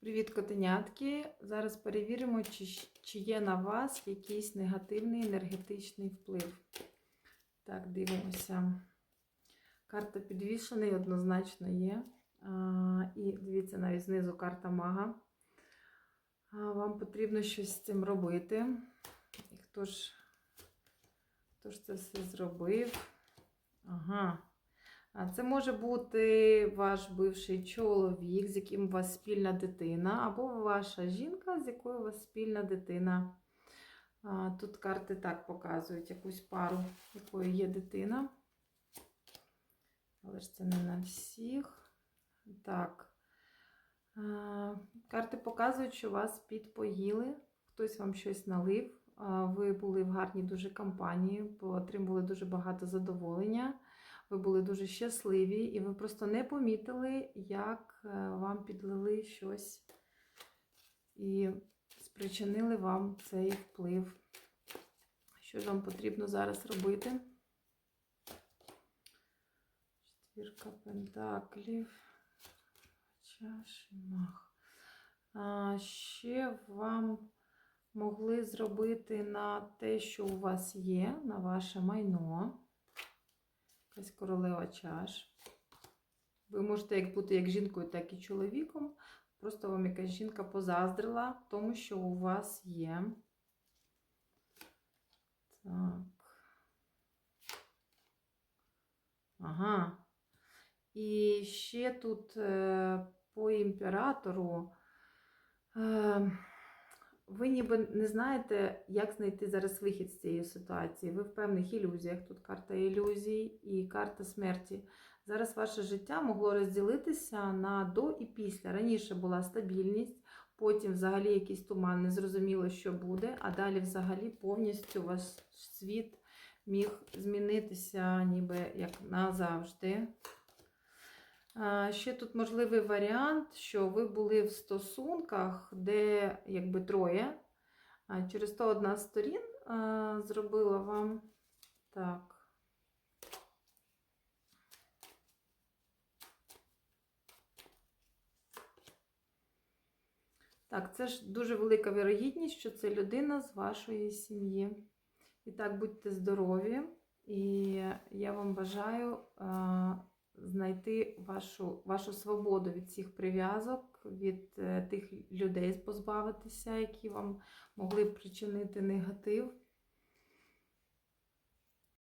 Привіт, котенятки! Зараз перевіримо, чи, чи є на вас якийсь негативний енергетичний вплив. Так, дивимося. Карта підвішений однозначно є. А, і дивіться, навіть знизу карта мага. А, вам потрібно щось з цим робити. І хто ж, хто ж це все зробив? Ага. Це може бути ваш бивший чоловік, з яким у вас спільна дитина, або ваша жінка, з якою у вас спільна дитина. Тут карти так показують якусь пару, якою є дитина. Але ж це не на всіх. Так. Карти показують, що вас підпоїли, хтось вам щось налив. Ви були в гарній дуже компанії, отримували дуже багато задоволення. Ви були дуже щасливі, і ви просто не помітили, як е, вам підлили щось і спричинили вам цей вплив. Що ж вам потрібно зараз робити? Четвірка пентаклів, чаш і мах. А, ще вам могли зробити на те, що у вас є, на ваше майно. Якась королева чаш. Ви можете як бути як жінкою, так і чоловіком. Просто вам якась жінка позаздрила тому, що у вас є. Так. Ага. І ще тут е, по імператору. Е, ви ніби не знаєте, як знайти зараз вихід з цієї ситуації. Ви в певних ілюзіях. Тут карта ілюзій і карта смерті. Зараз ваше життя могло розділитися на до і після. Раніше була стабільність, потім взагалі якийсь туман, незрозуміло, що буде, а далі взагалі повністю ваш світ міг змінитися ніби як назавжди. Ще тут можливий варіант, що ви були в стосунках, де якби троє. Через то одна з сторін зробила вам так. Так, це ж дуже велика вірогідність, що це людина з вашої сім'ї. І так, будьте здорові, і я вам бажаю знайти вашу, вашу свободу від всіх прив'язок, від е, тих людей позбавитися, які вам могли причинити негатив.